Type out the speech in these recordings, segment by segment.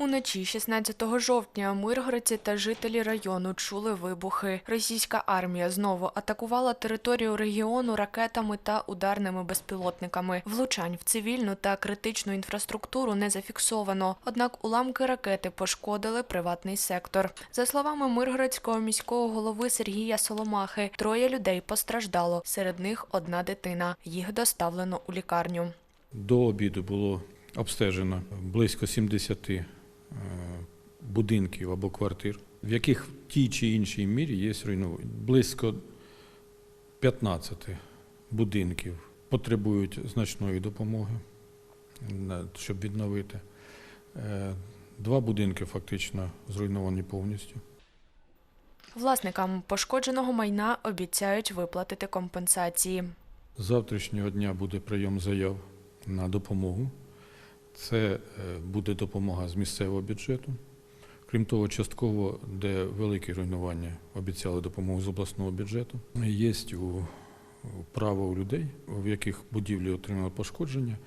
Уночі 16 жовтня миргородці та жителі району чули вибухи. Російська армія знову атакувала територію регіону ракетами та ударними безпілотниками. Влучань в цивільну та критичну інфраструктуру не зафіксовано. Однак уламки ракети пошкодили приватний сектор. За словами миргородського міського голови Сергія Соломахи, троє людей постраждало. Серед них одна дитина. Їх доставлено у лікарню. До обіду було обстежено близько 70 е, будинків або квартир, в яких в тій чи іншій мірі є руйнування. Близько 15 будинків потребують значної допомоги, щоб відновити. Е, Два будинки фактично зруйновані повністю. Власникам пошкодженого майна обіцяють виплатити компенсації. З завтрашнього дня буде прийом заяв на допомогу. Це е, буде допомога з місцевого бюджету. Крім того, частково, де великі руйнування, обіцяли допомогу з обласного бюджету. Є у, право у людей, в яких будівлі отримали пошкодження,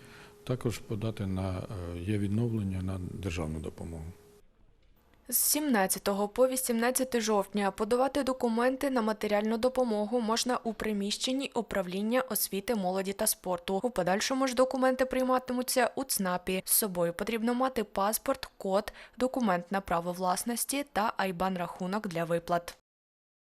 також подати на е, є відновлення на державну допомогу. З 17 по 18 жовтня подавати документи на матеріальну допомогу можна у приміщенні управління освіти, молоді та спорту. У подальшому ж документи прийматимуться у ЦНАПі. З собою потрібно мати паспорт, код, документ на право власності та айбан рахунок для виплат.